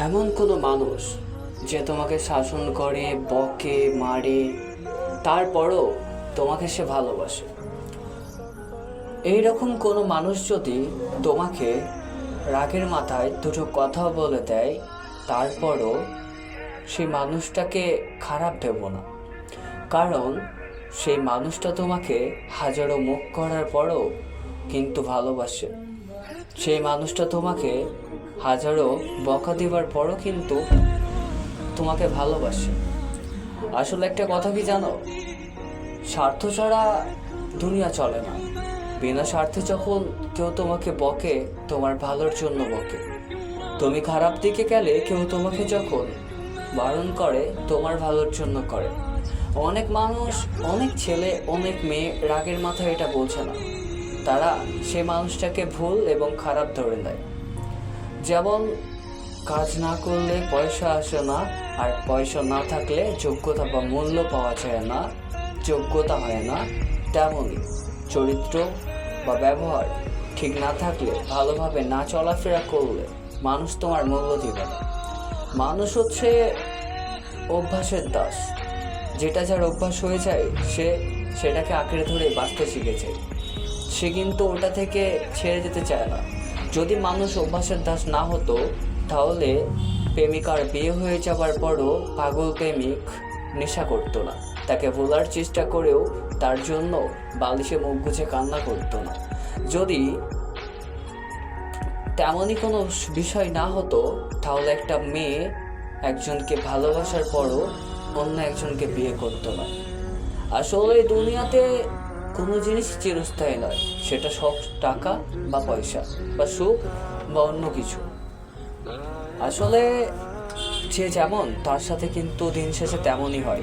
এমন কোনো মানুষ যে তোমাকে শাসন করে, বকে, মারে, তারপরও তোমাকে সে ভালোবাসে। এইরকম কোনো মানুষ যদি তোমাকে রাগের মাথায় দুটো কথা বলে দেয়, তারপরও সেই মানুষটাকে খারাপ দেব না। কারণ সেই মানুষটা তোমাকে হাজারো মুখ করার পরও কিন্তু ভালোবাসে। সেই মানুষটা তোমাকে হাজারো বকা দেওয়ার পরও কিন্তু তোমাকে ভালোবাসে। আসলে একটা কথা কি জানো? স্বার্থ ছাড়া দুনিয়া চলে না। বিনা স্বার্থে যখন কেউ তোমাকে বকে, তোমার ভালোর জন্য বকে। তুমি খারাপ দিকে গেলে কেউ তোমাকে যখন বারণ করে, তোমার ভালোর জন্য করে। অনেক মানুষ, অনেক ছেলে, অনেক মেয়ে রাগের মাথায় এটা বোঝে না। তারা সে মানুষটাকে ভুল এবং খারাপ ধরে নেয়। যেমন, কাজ না করলে পয়সা আসে না, আর পয়সা না থাকলে যোগ্যতা বা মূল্য পাওয়া যায় না, যোগ্যতা হয় না, তেমনই চরিত্র বা ব্যবহার ঠিক না থাকলে, ভালোভাবে না চলাফেরা করলে মানুষ তোমার মূল্য দিবে না। মানুষ হচ্ছে অভ্যাসের দাস। যেটা যার অভ্যাস হয়ে যায়, সে সেটাকে আঁকড়ে ধরে বাঁচতে শিখেছে। সে কিন্তু ওটা থেকে ছেড়ে যেতে চায় না। যদি মানুষ অভ্যাসের দাস না হতো, তাহলে প্রেমিকার বিয়ে হয়ে যাবার পরও পাগল প্রেমিক নেশা করতো না। তাকে ভোলার চেষ্টা করেও তার জন্য বালিশে মুখ গুছে কান্না করতো না। যদি তেমনই কোনো বিষয় না হতো, তাহলে একটা মেয়ে একজনকে ভালোবাসার পরও অন্য একজনকে বিয়ে করতো না। আসলে দুনিয়াতে কোনো জিনিস চিরস্থায়ী নয়। সেটা সব টাকা বা পয়সা বা সুখ বা অন্য কিছু। আসলে যে যেমন, তার সাথে কিন্তু দিন শেষে তেমনই হয়।